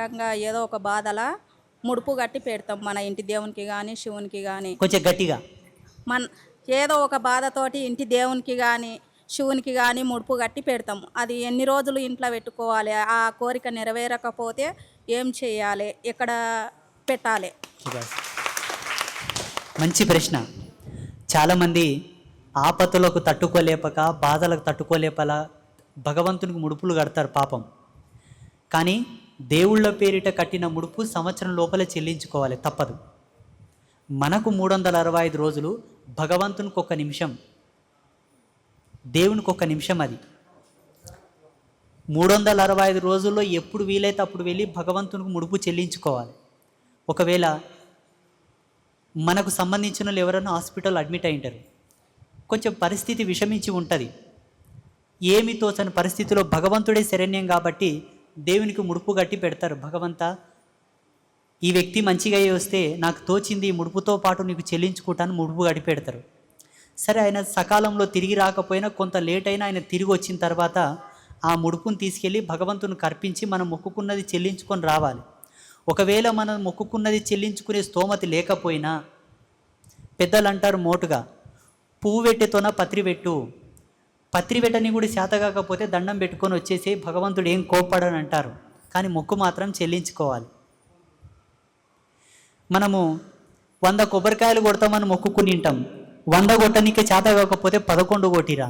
రకంగా ఏదో ఒక బాధల ముడుపు కట్టి పెడతాం మన ఇంటి దేవునికి కానీ శివునికి కానీ కొంచెం గట్టిగా. మన ఏదో ఒక బాధతోటి ఇంటి దేవునికి కానీ శివునికి కానీ ముడుపు కట్టి పెడతాం. అది ఎన్ని రోజులు ఇంట్లో పెట్టుకోవాలి? ఆ కోరిక నెరవేరకపోతే ఏం చేయాలి? ఎక్కడ పెట్టాలి. మంచి ప్రశ్న. చాలామంది ఆపదలకు తట్టుకోలేపక బాధలకు తట్టుకోలేపల భగవంతునికి ముడుపులు కడతారు పాపం. కానీ దేవుళ్ళ పేరిట కట్టిన ముడుపు సంవత్సరం లోపల చెల్లించుకోవాలి తప్పదు. మనకు మూడు వందల అరవై ఐదు రోజులు భగవంతునికి ఒక నిమిషం దేవునికి ఒక నిమిషం అది. మూడు వందల అరవై ఐదు రోజుల్లో ఎప్పుడు వీలైతే అప్పుడు వెళ్ళి భగవంతునికి ముడుపు చెల్లించుకోవాలి. ఒకవేళ మనకు సంబంధించిన వాళ్ళు ఎవరైనా హాస్పిటల్ అడ్మిట్ అయి ఉంటారు. కొంచెం పరిస్థితి విషమించి ఉంటుంది. ఏమి తోచని పరిస్థితిలో భగవంతుడే శరణ్యం కాబట్టి దేవునికి ముడుపు కట్టి పెడతారు. భగవంత ఈ వ్యక్తి మంచిగా అయ్యి వస్తే నాకు తోచింది ఈ ముడుపుతో పాటు నీకు చెల్లించుకుంటాను ముడుపు కట్టి పెడతారు. సరే ఆయన సకాలంలో తిరిగి రాకపోయినా కొంత లేట్ అయినా ఆయన తిరిగి వచ్చిన తర్వాత ఆ ముడుపుని తీసుకెళ్ళి భగవంతుని కర్పించి మనం మొక్కుకున్నది చెల్లించుకొని రావాలి. ఒకవేళ మనం మొక్కుకున్నది చెల్లించుకునే స్తోమత లేకపోయినా పెద్దలు అంటారు మోటుగా పువ్వు పెట్టెతోన పత్రి పెట్టు పత్రి కూడా శాత కాకపోతే దండం పెట్టుకొని వచ్చేసి భగవంతుడు ఏం కోప్పడని అంటారు. కానీ మొక్కు మాత్రం చెల్లించుకోవాలి. మనము వంద కొబ్బరికాయలు కొడతామని మొక్కుకుని ఉంటాం వంద కొట్టనీకి చేత కాకపోతే పదకొండు కొట్టిరా.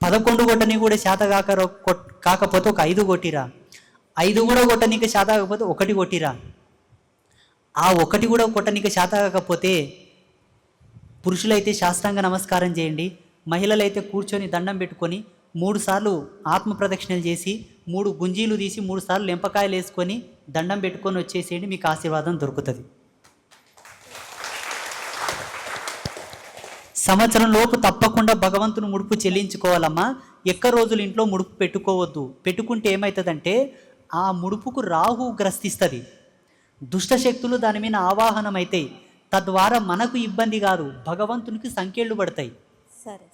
పదకొండు కొట్టని కూడా చేత కాక కాకపోతే ఒక ఐదు కొట్టిరా. ఐదు కూడా కొట్టనీకి చేత కాకపోతే ఒకటి కొట్టిరా. ఆ ఒకటి కూడా కొట్టనీకి చేత కాకపోతే పురుషులైతే శాస్త్రాంగ నమస్కారం చేయండి. మహిళలైతే కూర్చొని దండం పెట్టుకొని మూడుసార్లు ఆత్మప్రదక్షిణలు ఆత్మ ప్రదక్షిణలు చేసి మూడు గుంజీలు తీసి మూడు సార్లు లెంపకాయలు వేసుకొని దండం పెట్టుకొని వచ్చేసేయండి మీకు ఆశీర్వాదం దొరుకుతుంది. సంవత్సరం లోపు తప్పకుండా భగవంతుని ముడుపు చెల్లించుకోవాలమ్మా. ఎక్క రోజులు ఇంట్లో ముడుపు పెట్టుకోవద్దు. పెట్టుకుంటే ఏమవుతుందంటే ఆ ముడుపుకు రాహు గ్రస్తిస్తుంది దుష్ట శక్తులు దాని మీద ఆవాహనం అవుతాయి తద్వారా మనకు ఇబ్బంది కాదు భగవంతునికి సంఖ్యలు పడతాయి. సరే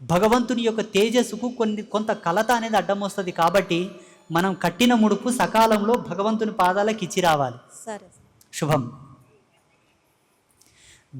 భగవంతుని యొక్క తేజస్సుకు కొన్ని కొంత కలత అనేది అడ్డం వస్తుంది కాబట్టి మనం కట్టిన ముడుపు సకాలంలో భగవంతుని పాదాలకు ఇచ్చి రావాలి సరే. శుభం.